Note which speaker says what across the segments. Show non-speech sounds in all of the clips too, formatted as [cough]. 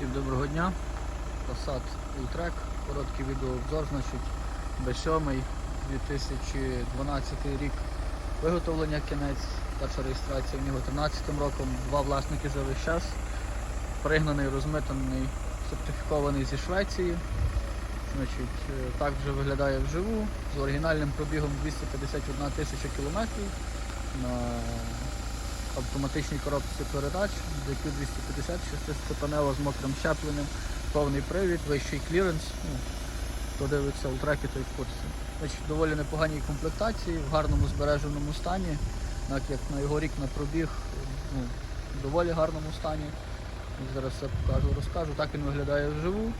Speaker 1: Всім доброго дня. Passat Ultrek, короткий відеообзор, значить B7, 2012 рік. Виготовлення кінець, перша реєстрація в нього 13 роком, два власники за весь час, пригнаний, розмитаний, сертифікований зі Швеції. Значить, е, так вже виглядає вживу, з оригінальним пробігом 251 тисяча кілометрів на автоматичній коробці передач, DQ250, шестиступенева з мокрим щепленням, повний привід, вищий кліренс. Ну, хто дивиться у треки, той в курсі. Значить, доволі непоганій комплектації, в гарному збереженому стані, так як на його рік на пробіг, ну, в доволі гарному стані. Зараз все покажу, розкажу. Так він виглядає вживу.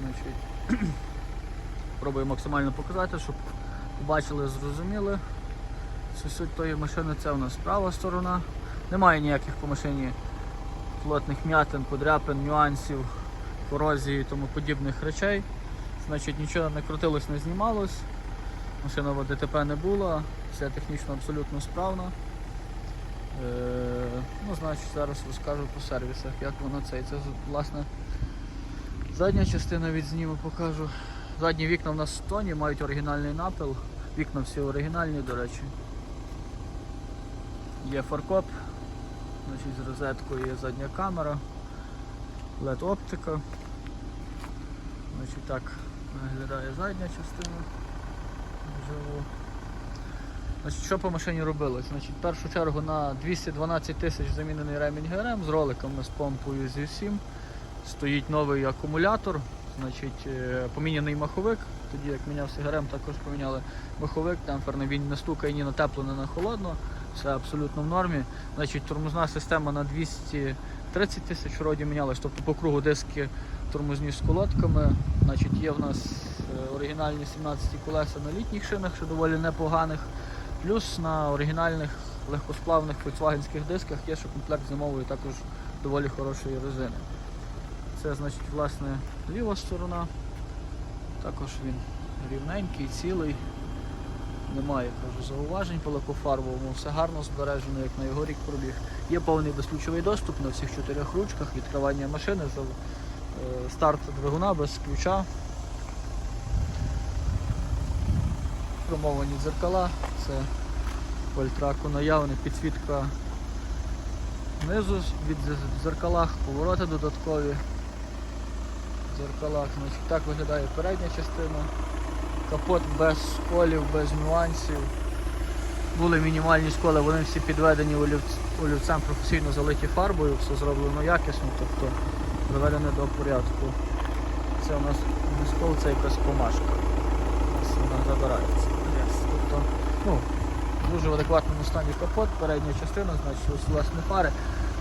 Speaker 1: Значить, [clears throat] пробую максимально показати, щоб побачили, зрозуміли. Суть тої машини це у нас права сторона. Немає ніяких по машині плотних м'ятин, подряпин, нюансів, корозії і тому подібних речей. Значить, нічого не крутилось, не знімалось. Машина в ДТП не була, все технічно абсолютно справно. Е, ну, значить, зараз розкажу по сервісах, як воно це. Це власне задня частина від зніму покажу. Задні вікна в нас в тоні, мають оригінальний напил. Вікна всі оригінальні, до речі. Є фаркоп, значить, з розеткою є задня камера, LED оптика. Значить, так виглядає задня частина. Вживу. Значить, що по машині робилось? Значить, в першу чергу на 212 тисяч замінений ремінь ГРМ з роликами з помпою зі всім. Стоїть новий акумулятор, значить, е, поміняний маховик. Тоді як мінявся ГРМ, також поміняли маховик, демпферний, він не стукає ні на тепло, ні на холодно. Все абсолютно в нормі. Значить, тормозна система на 230 тисяч вроді мінялась, тобто по кругу диски тормозні з колодками. Значить, є в нас е, оригінальні 17 колеса на літніх шинах, що доволі непоганих. Плюс на оригінальних легкосплавних фольксвагенських дисках є ще комплект зимової також доволі хорошої резини. Це значить власне ліва сторона. Також він рівненький, цілий. Немає кажу, зауважень по лакофарбовому, все гарно збережено, як на його рік пробіг. Є повний безключовий доступ на всіх чотирьох ручках, відкривання машини, е, старт двигуна без ключа. Промовані дзеркала, це в альтраку наявне, підсвітка знизу від дз- дзеркалах, повороти додаткові. Дзеркалах. Так виглядає передня частина. Капот без сколів, без нюансів. Були мінімальні сколи, вони всі підведені олівцем професійно залиті фарбою, все зроблено якісно, тобто приведено до порядку. Це у нас не скол, це якась помашка. Вона забирається. Yes. Тобто, ну, дуже в адекватному стані капот, передня частина, значить ось власне фари.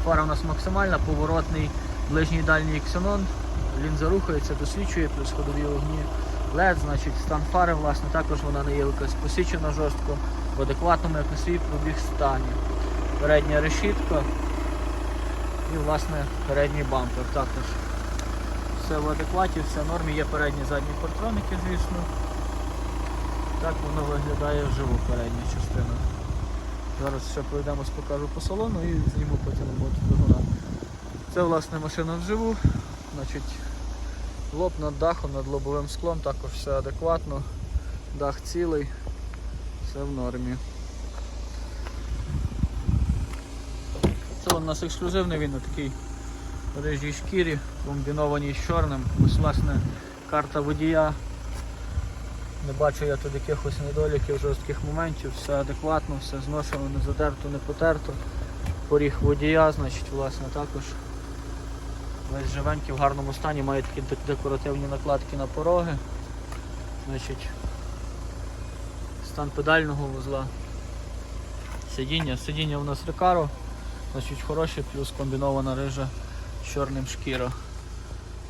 Speaker 1: Фара у нас максимальна, поворотний, ближній і дальній ксенон. Лінза рухається, досвідчує, плюс ходові огні. LED, значить стан фари, власне, також вона не є якась посічена жорстко, в адекватному, як на свій пробіг стані. Передня решітка і власне передній бампер також. Все в адекваті, все в нормі, є передні задні портроники, звісно. Так воно виглядає вживу передня частина. Зараз ще пройдемось, покажу по салону і зніму потім роботу двигуна. Це власне машина вживу. Значить, лоб над дахом, над лобовим склом, також все адекватно. Дах цілий, все в нормі. Це у нас ексклюзивний він на такій рижій шкірі, комбінованій з чорним. Ось власне карта водія. Не бачу я тут якихось недоліків, жорстких моментів, все адекватно, все зношено, не задерто, не потерто. Поріг водія, значить, власне, також весь живенький в гарному стані, має такі декоративні накладки на пороги. Значить, стан педального вузла. Сидіння. Сидіння у нас рекаро, значить хороше, плюс комбінована рижа з чорним шкіра.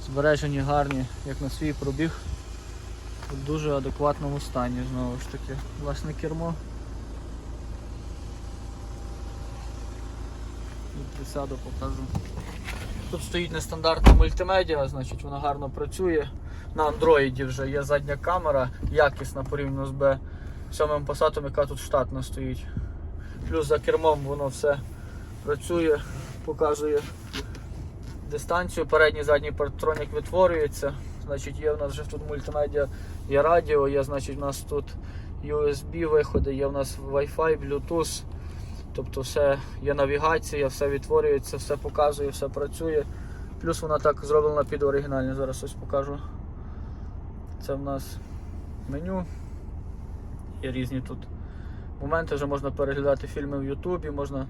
Speaker 1: Збережені гарні, як на свій пробіг в дуже адекватному стані знову ж таки. Власне кермо. І присяду покажу. Тут стоїть нестандартна мультимедіа, значить вона гарно працює. На андроїді вже є задня камера, якісна порівняно з B7 Passat, яка тут штатна стоїть. Плюс за кермом воно все працює, показує дистанцію. Передній задній партронік відтворюється. Значить, є в нас вже тут мультимедіа, є радіо, є значить, у нас тут USB виходи, є в нас Wi-Fi, Bluetooth. Тобто все є навігація, все відтворюється, все показує, все працює. Плюс вона так зроблена під оригінальне. Зараз ось покажу. Це в нас меню. Є різні тут моменти, вже можна переглядати фільми в Ютубі, можна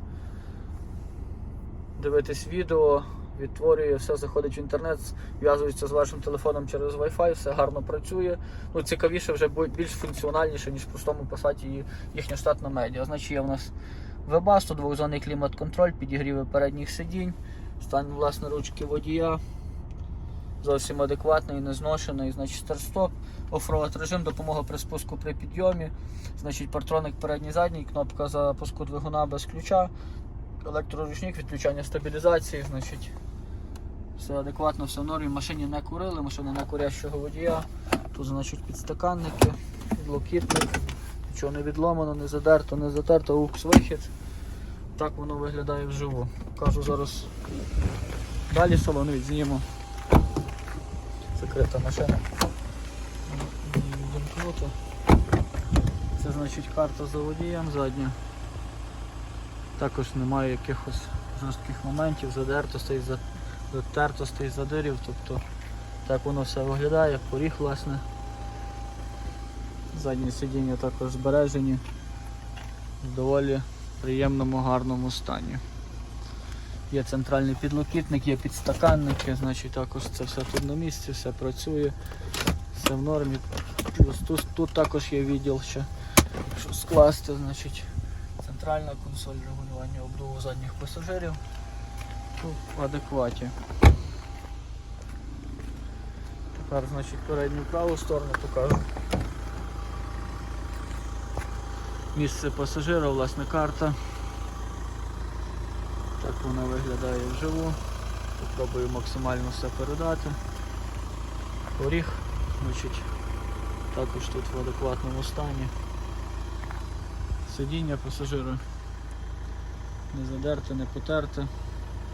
Speaker 1: дивитись відео, відтворює, все заходить в інтернет, зв'язується з вашим телефоном через Wi-Fi, все гарно працює. Ну, цікавіше, вже більш функціональніше, ніж в простому пасаті і їхня штатна медіа. Значить, є в нас Webasto, двохзонний клімат-контроль, підігріви передніх сидінь, стан власне ручки водія. Зовсім адекватний, не зношений, значить старт-стоп, оффроад режим, допомога при спуску при підйомі, значить партроник передній задній, кнопка запуску двигуна без ключа, електроручник, відключання стабілізації, значить все адекватно, все в нормі. Машині не курили, машина не курящого водія. Тут значить підстаканники, підлокітник, нічого не відломано, не задерто, не затерто, укс вихід. Так воно виглядає вживу. Кажу зараз далі салон відзніму. Закрита машина. Це значить карта за водієм задня. Також немає якихось жорстких моментів, задертостей, затертостей, задирів. Тобто так воно все виглядає, поріг власне. Задні сидіння також збережені в доволі приємному гарному стані. Є центральний підлокітник, є підстаканники, значить також це все тут на місці, все працює, все в нормі. Плюс тут, тут також є відділ що скласти, значить центральна консоль регулювання обдуву задніх пасажирів. Тут в адекваті. Тепер значить передню праву сторону покажу. Місце пасажира, власне карта. Так вона виглядає вживу. Попробую максимально все передати. Поріг, значить, також тут в адекватному стані. Сидіння пасажира не задерте, не потерте,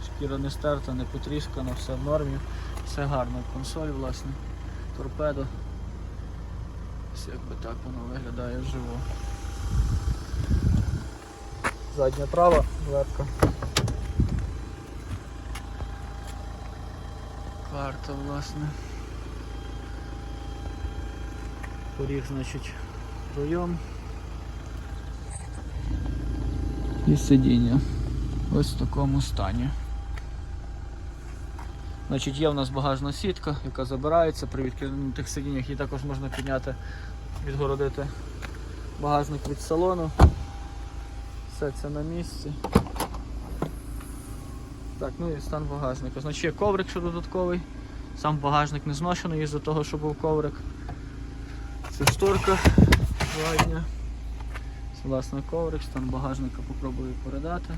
Speaker 1: шкіра не стерта, не потріскана, все в нормі, все гарно. Консоль, власне, торпедо. Ось якби так воно виглядає вживу. Задня права дверка. Карта, власне. Поріг, значить, пройом. І сидіння. Ось в такому стані. Значить, є в нас багажна сітка, яка забирається при відкинутих сидіннях, її також можна підняти, відгородити багажник від салону. Все це на місці. Так, ну і стан багажника. Значить є коврик ще додатковий. Сам багажник не зношений із-за того, що був коврик. Це шторка задня. Це власне коврик, стан багажника попробую передати.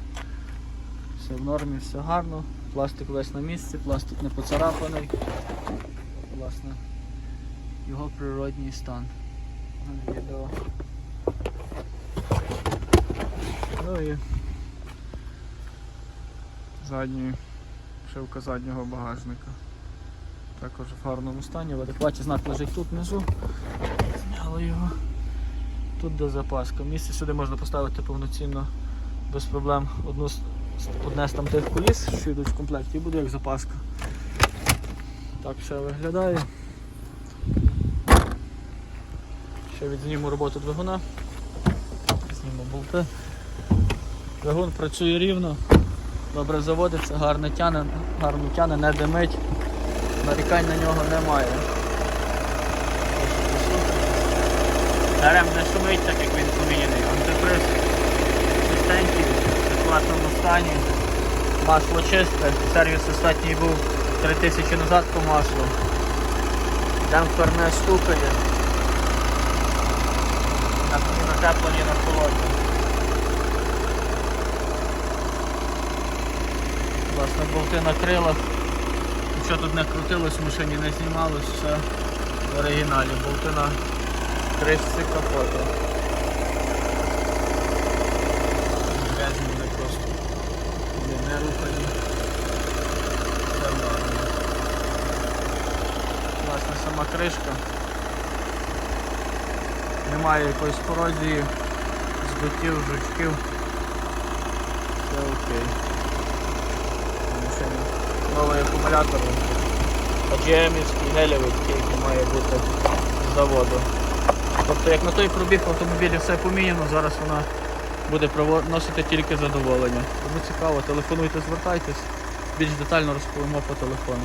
Speaker 1: Все в нормі, все гарно. Пластик весь на місці, пластик не поцарапаний. Власне, його природній стан. Відео. І задньої шивка заднього багажника. Також в гарному стані, в адекваті знак лежить тут внизу. Зняли його. Тут де запаска. Місце сюди можна поставити повноцінно без проблем одну, одне з там тих коліс, що йдуть в комплекті, і буде як запаска. Так все виглядає. Ще відзніму роботу двигуна. Зніму болти. Двигун працює рівно, добре заводиться, гарно тяне, гарно тяне, не димить, нарікань на нього немає. Дарем не шумить, так як він поміняний. Антифриз чистенький, в адекватному стані. Масло чисте, сервіс останній був 3000 назад по маслу. Демпфер не стукає. На- тепло, на холодно. класна болти на крилах. Що тут не крутилось, в машині не знімалось, все в оригіналі. Болти на кришці капоту. Грязні вони не рухані. Все сама кришка. Немає якоїсь корозії, здутів, жучків. Все окей. Новий акумулятор. GM-івський, гелєвий, який має бути з заводу. Тобто як на той пробіг в автомобілі все поміняно, зараз вона буде носити тільки задоволення. Тому цікаво, телефонуйте, звертайтесь, більш детально розповімо по телефону.